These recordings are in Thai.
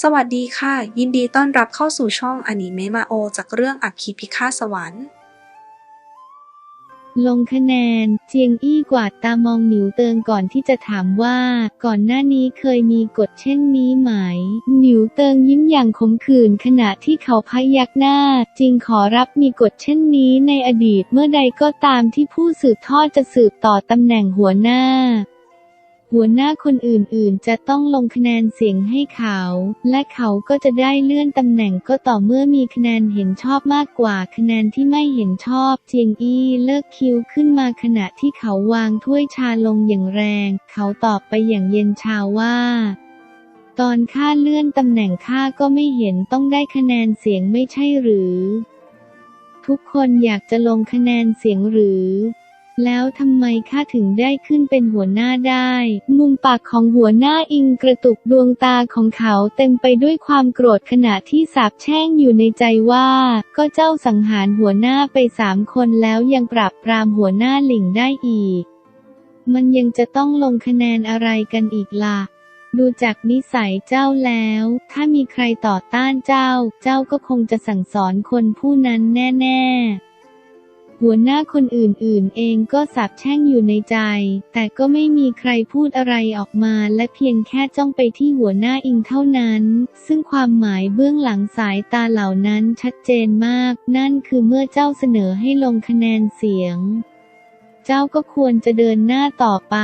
สวัสดีค่ะ ยินดีต้อนรับเข้าสู่ช่องอนิเมะมาโอ จากเรื่องอัคคีพิฆาตสวรรค์ ลงคะแนน เจียงอี้กวาดตามองหนิวเติงก่อนที่จะถามว่า ก่อนหน้านี้เคยมีกฎเช่นนี้ไหม หนิวเติงยิ้มอย่างขมขื่นขณะที่เขาพยักหน้า จริงขอรับมีกฎเช่นนี้ในอดีตเมื่อใดก็ตามที่ผู้สืบทอดจะสืบต่อตำแหน่งหัวหน้า หัวหน้าคนอื่นๆ จะต้องลงคะแนนเสียงให้เขา และเขาก็จะได้เลื่อนตำแหน่งก็ต่อเมื่อมีคะแนนเห็นชอบมากกว่าคะแนนที่ไม่เห็นชอบเจียงอี้เลิกคิวขึ้นมาขณะที่เขาวางถ้วยชาลงอย่างแรง เขาตอบไปอย่างเย็นชาว่าตอนข้าเลื่อนตำแหน่งข้าก็ไม่เห็นต้องได้คะแนนเสียงไม่ใช่หรือ ทุกคนอยากจะลงคะแนนเสียงหรือ แล้วทำไมข้าถึงได้ขึ้นเป็นหัวหน้าได้ มุมปากของหัวหน้าอิงกระตุกดวงตาของเขาเต็มไปด้วยความโกรธขณะที่สาบแช่งอยู่ในใจว่า ก็เจ้าสังหารหัวหน้าไปสามคนแล้วยังปราบปรามหัวหน้าหลิงได้อีก มันยังจะต้องลงคะแนนอะไรกันอีกล่ะดูจากนิสัยเจ้าแล้ว ถ้ามีใครต่อต้านเจ้า เจ้าก็คงจะสั่งสอนคนผู้นั้นแน่ ๆ หัวหน้าคนอื่นๆ เองก็สาบแช่งอยู่ในใจ แต่ก็ไม่มีใครพูดอะไรออกมาและเพียงแค่จ้องไปที่หัวหน้าอิงเท่านั้น ซึ่งความหมายเบื้องหลังสายตาเหล่านั้นชัดเจนมาก นั่นคือเมื่อเจ้าเสนอให้ลงคะแนนเสียง เจ้าก็ควรจะเดินหน้าต่อไป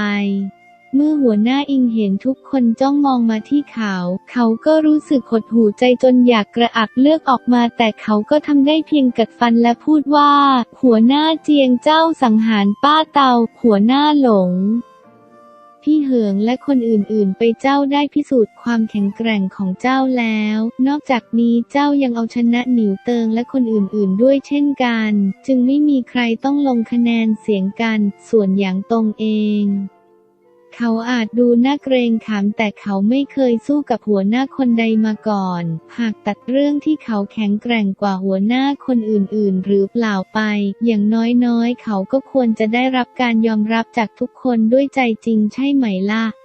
เมื่อหัวหน้าอิงเห็นทุกคนจ้องมองมาที่เขา เขาก็รู้สึกหดหู่ใจจนอยากกระอักเลือกออกมาแต่เขาก็ทำได้เพียงกัดฟันและพูดว่า หัวหน้าเจียงเจ้าสังหารป้าเตา หัวหน้าหลงพี่เหิงและคนอื่นๆ ไปเจ้าได้พิสูจน์ความแข็งแกร่งของเจ้าแล้ว นอกจากนี้เจ้ายังเอาชนะหนิวเติงและคนอื่นๆ ด้วยเช่นกัน จึงไม่มีใครต้องลงคะแนนเสียงกัน ส่วนอย่างตรงเอง เขาอาจดูน่าเกรงขามแต่เขาไม่เคยสู้กับหัวหน้าคนใดมาก่อน หากตัดเรื่องที่เขาแข็งแกร่งกว่าหัวหน้าคนอื่นๆ หรือเปล่าไป อย่างน้อยๆ เขาก็ควรจะได้รับการยอมรับจากทุกคนด้วยใจจริงใช่ไหมล่ะ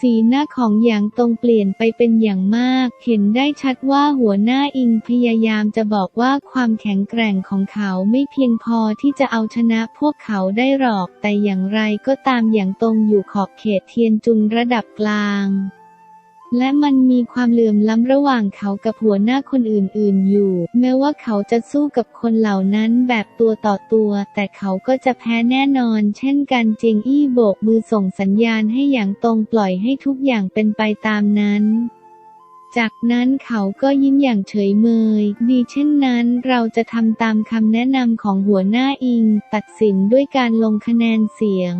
สีหน้าของหยางตรงเปลี่ยนไปเป็นอย่างมาก เห็นได้ชัดว่าหัวหน้าอิงพยายามจะบอกว่าความแข็งแกร่งของเขาไม่เพียงพอที่จะเอาชนะพวกเขาได้หรอก แต่อย่างไรก็ตามอย่างตรงอยู่ขอบเขตเทียนจุนระดับกลาง และมันมีความเหลื่อมล้ำระหว่างเขากับหัวหน้าคนอื่นๆอยู่ แม้ว่าเขาจะสู้กับคนเหล่านั้นแบบตัวต่อตัว แต่เขาก็จะแพ้แน่นอน เช่นกันเจียงอี้โบกมือส่งสัญญาณให้อย่างตรงปล่อยให้ทุกอย่างเป็นไปตามนั้นจากนั้นเขาก็ยิ้มอย่างเฉยเมย ดีเช่นนั้นเราจะทำตามคำแนะนำของหัวหน้าอิง ตัดสินด้วยการลงคะแนนเสียง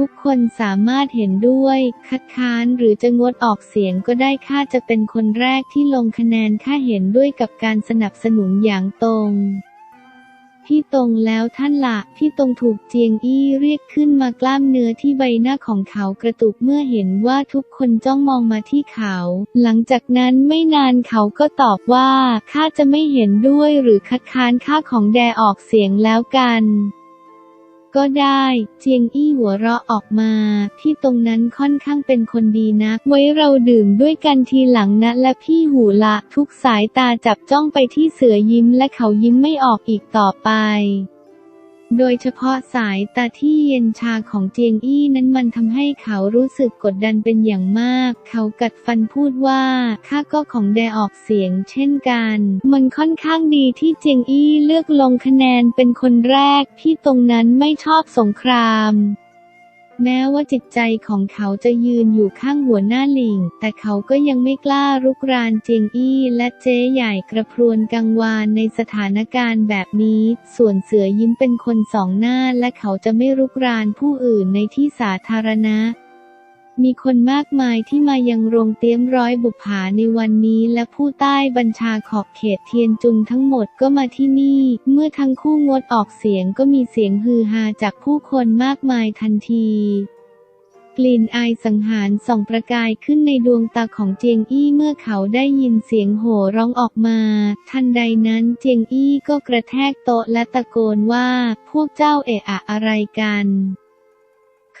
ทุกคนสามารถเห็นด้วย คัดค้านหรือจะงดออกเสียงก็ได้ข้าจะเป็นคนแรกที่ลงคะแนนข้าเห็นด้วยกับการสนับสนุนอย่างตรงพี่ตรงแล้วท่านละพี่ตรงถูกเจียงอี้เรียกขึ้นมากล้ามเนื้อที่ใบหน้าของเขากระตุกเมื่อเห็นว่าทุกคนจ้องมองมาที่เขา หลังจากนั้นไม่นานเขาก็ตอบว่าข้าจะไม่เห็นด้วยหรือคัดค้านข้าของแดออกเสียงแล้วกัน ก็ได้ เจียงอี้หัวเราะออกมา ที่ตรงนั้นค่อนข้างเป็นคนดีนะ ไว้เราดื่มด้วยกันทีหลังนะและพี่หูละ ทุกสายตาจับจ้องไปที่เสือยิ้มและเขายิ้มไม่ออกอีกต่อไป โดยเฉพาะสายตาที่เย็นชาของเจียงอี้นั้นมันทำให้เขารู้สึกกดดันเป็นอย่างมาก เขากัดฟันพูดว่า ข้าก็ของแดออกเสียงเช่นกัน มันค่อนข้างดีที่เจียงอี้เลือกลงคะแนนเป็นคนแรกที่ตรงนั้นไม่ชอบสงคราม แม้ว่าจิตใจของเขาจะยืนอยู่ข้างหัวหน้าลิง แต่เขาก็ยังไม่กล้ารุกรานเจียงอี้และเจ๊ใหญ่กระพรวนกังวานในสถานการณ์แบบนี้ ส่วนเสือยิ้มเป็นคนสองหน้าและเขาจะไม่รุกรานผู้อื่นในที่สาธารณะ มีคนมากมายที่มายังโรงเตี้ยมร้อยบุปผาในวันนี้และผู้ใต้บัญชาขอบเขตเทียนจุนทั้งหมดก็มาที่นี่ เมื่อทั้งคู่งดออกเสียงก็มีเสียงฮือฮาจากผู้คนมากมายทันทีกลิ่นอายสังหารส่องประกายขึ้นในดวงตาของเจียงอี้เมื่อเขาได้ยินเสียงโห่ร้องออกมา ทันใดนั้นเจียงอี้ก็กระแทกโต๊ะและตะโกนว่า พวกเจ้าเอะอะอะไรกัน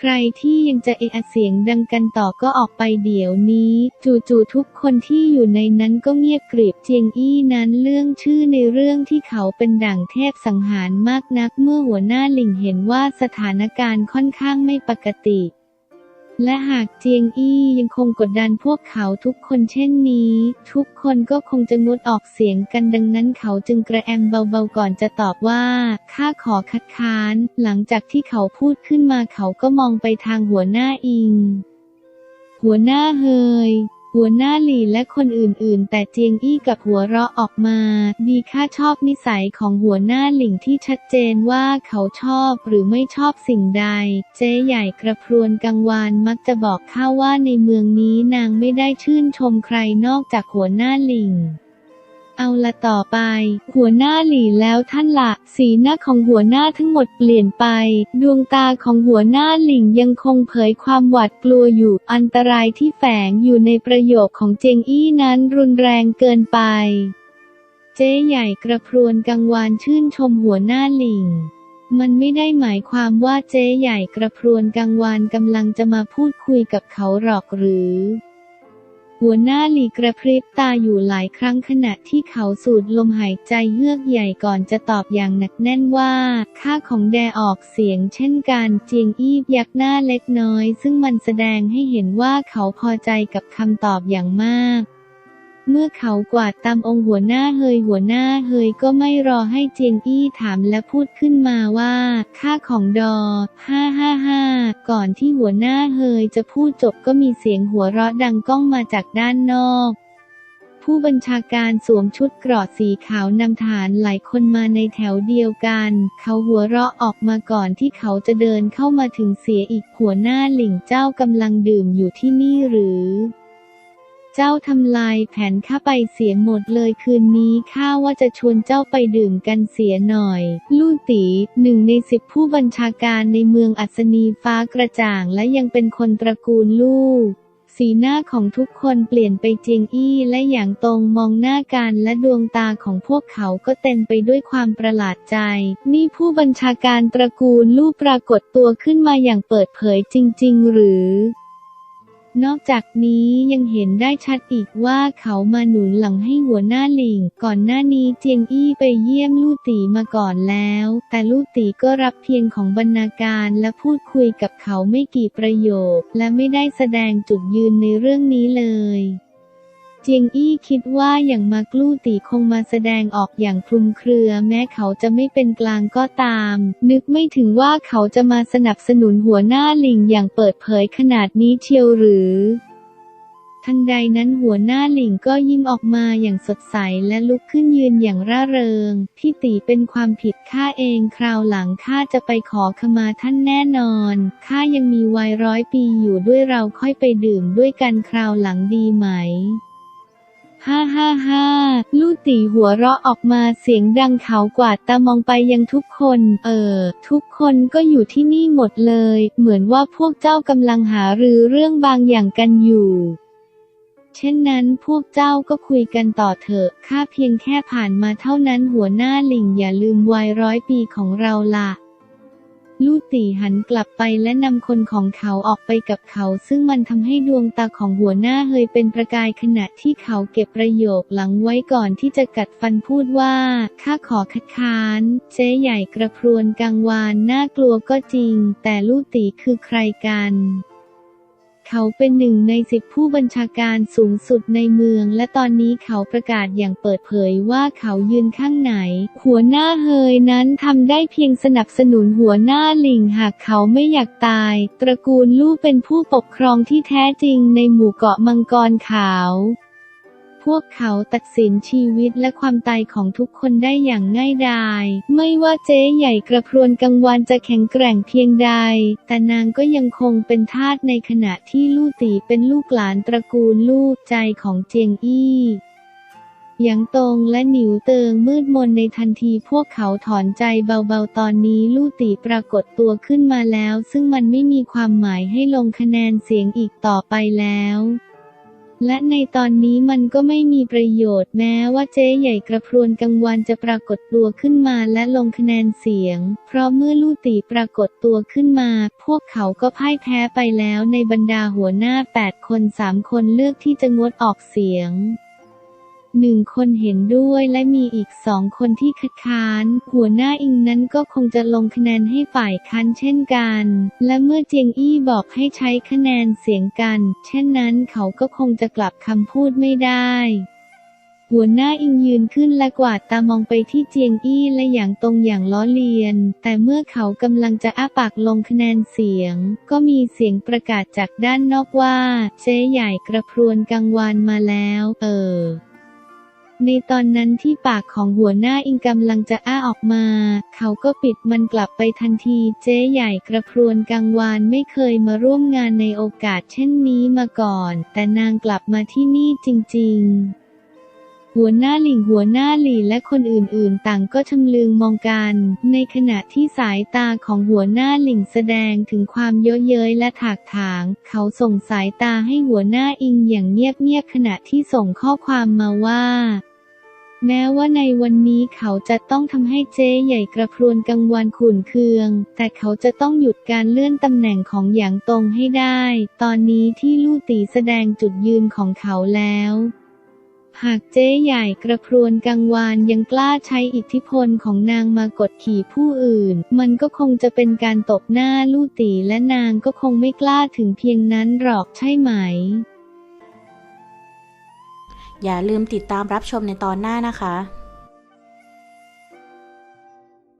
ใครที่ยังจะเอะอะเสียงดังกันต่อก็ออกไปเดี๋ยวนี้ จู่ๆทุกคนที่อยู่ในนั้นก็เงียบกริบเจียงอี้นั้นเรื่องชื่อในเรื่องที่เขาเป็นด่างเทพสังหารมากนักเมื่อหัวหน้าหลิงเห็นว่าสถานการณ์ค่อนข้างไม่ปกติ และหากเจียงอี้ยังคงกดดันพวกเขาทุกคนเช่นนี้ ทุกคนก็คงจะงดออกเสียงกันดังนั้นเขาจึงกระแอมเบาๆก่อนจะตอบว่า ข้าขอคัดค้าน หลังจากที่เขาพูดขึ้นมาเขาก็มองไปทางหัวหน้าอิง หัวหน้าเฮย หัวหน้าหลีและคนอื่นๆ แต่เจียงอี้กับหัวเราะออกมา ดีค่าชอบนิสัยของหัวหน้าหลิงที่ชัดเจนว่าเขาชอบหรือไม่ชอบสิ่งใด เจ๊ใหญ่กระพรวนกังวานมักจะบอกข้าว่าในเมืองนี้นางไม่ได้ชื่นชมใครนอกจากหัวหน้าหลิง เอาละต่อไป หัวหน้าหลีแล้วท่านละ สีหน้าของหัวหน้าทั้งหมดเปลี่ยนไป ดวงตาของหัวหน้าหลิงยังคงเผยความหวาดกลัวอยู่ อันตรายที่แฝงอยู่ในประโยคของเจงอี้นั้นรุนแรงเกินไป เจ๊ใหญ่กระพรวนกังวานชื่นชมหัวหน้าหลิงมันไม่ได้หมายความว่าเจ๊ใหญ่กระพรวนกังวานกำลังจะมาพูดคุยกับเขาหรอกหรือ หัวหน้าหลีกระพริบตาอยู่หลายครั้งขณะที่เขาสูดลมหายใจเฮือกใหญ่ก่อนจะตอบอย่างหนักแน่นว่า ค่าของแดออกเสียงเช่นกันเจียงอีบยักหน้าเล็กน้อย ซึ่งมันแสดงให้เห็นว่าเขาพอใจกับคำตอบอย่างมาก เมื่อเขากวาดตามองหัวหน้าเฮยหัวหน้าเฮยก็ไม่รอให้เจียงอี้ถามและพูดขึ้นมาว่า ค่าของดอห้าห้าห้าก่อนที่หัวหน้าเฮยจะพูดจบก็มีเสียงหัวเราะดังก้องมาจากด้านนอกผู้บัญชาการสวมชุดเกราะสีขาวนำฐานหลายคนมาในแถวเดียวกัน เขาหัวเราะออกมาก่อนที่เขาจะเดินเข้ามาถึงเสียอีกหัวหน้าหลิงเจ้ากำลังดื่มอยู่ที่นี่หรือ เจ้าทำลายแผนข้าไปเสียหมดเลยคืนนี้ข้าว่าจะชวนเจ้าไปดื่มกันเสียหน่อย ลู่ตีหนึ่งในสิบผู้บัญชาการในเมืองอัศนีฟ้ากระจ่างและยังเป็นคนตระกูลลู่สีหน้าของทุกคนเปลี่ยนไปเจียงอี้และอย่างตรงมองหน้ากันและดวงตาของพวกเขาก็เต็มไปด้วยความประหลาดใจ นี่ผู้บัญชาการตระกูลลู่ปรากฏตัวขึ้นมาอย่างเปิดเผยจริง ๆ หรือ นอกจากนี้ยังเห็นได้ชัดอีกว่าเขามาหนุนหลังให้หัวหน้าหลิง ก่อนหน้านี้เจียงอี้ไปเยี่ยมลู่ตีมาก่อนแล้ว แต่ลู่ตีก็รับเพียงของบรรณาการและพูดคุยกับเขาไม่กี่ประโยค และไม่ได้แสดงจุดยืนในเรื่องนี้เลย เจียงอี้คิดว่าอย่างมากลู่ตีคงมาแสดงออกอย่างคลุมเครือ แม้เขาจะไม่เป็นกลางก็ตาม นึกไม่ถึงว่าเขาจะมาสนับสนุนหัวหน้าลิงอย่างเปิดเผยขนาดนี้เชียวหรือ ทันใดนั้นหัวหน้าหลิงก็ยิ้มออกมาอย่างสดใสและลุกขึ้นยืนอย่างร่าเริงที่ตีเป็นความผิดข้าเองคราวหลังข้าจะไปขอขมาท่านแน่นอนข้ายังมีวัยร้อยปีอยู่ด้วยเราค่อยไปดื่มด้วยกันคราวหลังดีไหม ฮ่าฮ่าฮ่าลู่ตีหัวเราะออกมาเสียงดังเขากวาดตามองไปยังทุกคน เออ ทุกคนก็อยู่ที่นี่หมดเลย เหมือนว่าพวกเจ้ากำลังหารือเรื่องบางอย่างกันอยู่เช่นนั้นพวกเจ้าก็คุยกันต่อเถอะ ข้าเพียงแค่ผ่านมาเท่านั้นหัวหน้าหลิงอย่าลืมวัยร้อยปีของเราล่ะ ลู่ตีหันกลับไปและนำคนของเขาออกไปกับเขา ซึ่งมันทำให้ดวงตาของหัวหน้าเฮยเป็นประกายขณะที่เขาเก็บประโยคหลังไว้ก่อนที่จะกัดฟันพูดว่า ข้าขอคัดค้าน เจ๊ใหญ่กระพรวนกังวานน่ากลัวก็จริง แต่ลู่ตีคือใครกัน เขาเป็นหนึ่งในสิบผู้บัญชาการสูงสุดในเมือง และตอนนี้เขาประกาศอย่างเปิดเผยว่าเขายืนข้างไหน หัวหน้าเฮยนั้นทำได้เพียงสนับสนุนหัวหน้าลิงหากเขาไม่อยากตาย ตระกูลลู่เป็นผู้ปกครองที่แท้จริงในหมู่เกาะมังกรขาว พวกเขาตัดสินชีวิตและความตายของทุกคนได้อย่างง่ายดาย ไม่ว่าเจ๊ใหญ่กระพรวนกังวานจะแข็งแกร่งเพียงใด แต่นางก็ยังคงเป็นทาสในขณะที่ลู่ตีเป็นลูกหลานตระกูลลูกใจของเจียงอี้หยางตงและหนิวเติงมืดมนในทันทีพวกเขาถอนใจเบาๆตอนนี้ลู่ตีปรากฏตัวขึ้นมาแล้ว ซึ่งมันไม่มีความหมายให้ลงคะแนนเสียงอีกต่อไปแล้ว และในตอนนี้มันก็ไม่มีประโยชน์แม้ว่าเจ๊ใหญ่กระพรวนกังวานจะปรากฏตัวขึ้นมาและลงคะแนนเสียง เพราะเมื่อลู่ตีปรากฏตัวขึ้นมา พวกเขาก็พ่ายแพ้ไปแล้วในบรรดาหัวหน้า 8 คน 3 คนเลือกที่จะงดออกเสียง หนึ่งคนเห็นด้วยและมีอีกสองคนที่คัดค้าน หัวหน้าอิงนั้นก็คงจะลงคะแนนให้ฝ่ายค้านเช่นกัน และเมื่อเจียงอี้บอกให้ใช้คะแนนเสียงกัน เช่นนั้นเขาก็คงจะกลับคำพูดไม่ได้หัวหน้าอิงยืนขึ้นและกวาดตามองไปที่เจียงอี้และอย่างตรงอย่างล้อเลียน แต่เมื่อเขากำลังจะอ้าปากลงคะแนนเสียง ก็มีเสียงประกาศจากด้านนอกว่า เจ๊ใหญ่กระพรวนกังวานมาแล้ว เออ ในตอนนั้นที่ปากของหัวหน้าอิงกำลังจะอ้าออกมา เขาก็ปิดมันกลับไปทันทีเจ๊ใหญ่กระพรวนกังวานไม่เคยมาร่วมงานในโอกาสเช่นนี้มาก่อน แต่นางกลับมาที่นี่จริง ๆ หัวหน้าหลิงหัวหน้าหลีและคนอื่นๆ ต่างก็ชำลืงมองกัน ในขณะที่สายตาของหัวหน้าหลิงแสดงถึงความเย้อเย้ยและถากถาง เขาส่งสายตาให้หัวหน้าอิงอย่างเงียบๆขณะที่ส่งข้อความมาว่าแม้ว่าในวันนี้เขาจะต้องทำให้เจ๊ใหญ่กระพรวนกังวานขุ่นเคือง แต่เขาจะต้องหยุดการเลื่อนตำแหน่งของหยางตรงให้ได้ ตอนนี้ที่ลู่ตีแสดงจุดยืนของเขาแล้ว หากเจ๊ใหญ่กระพรวนกังวานยังกล้าใช้อิทธิพลของนางมากดขี่ผู้อื่น มันก็คงจะเป็นการตบหน้าลู่ตีและนางก็คงไม่กล้าถึงเพียงนั้นหรอกใช่ไหม อย่าลืมติดตามรับชมในตอนหน้านะคะ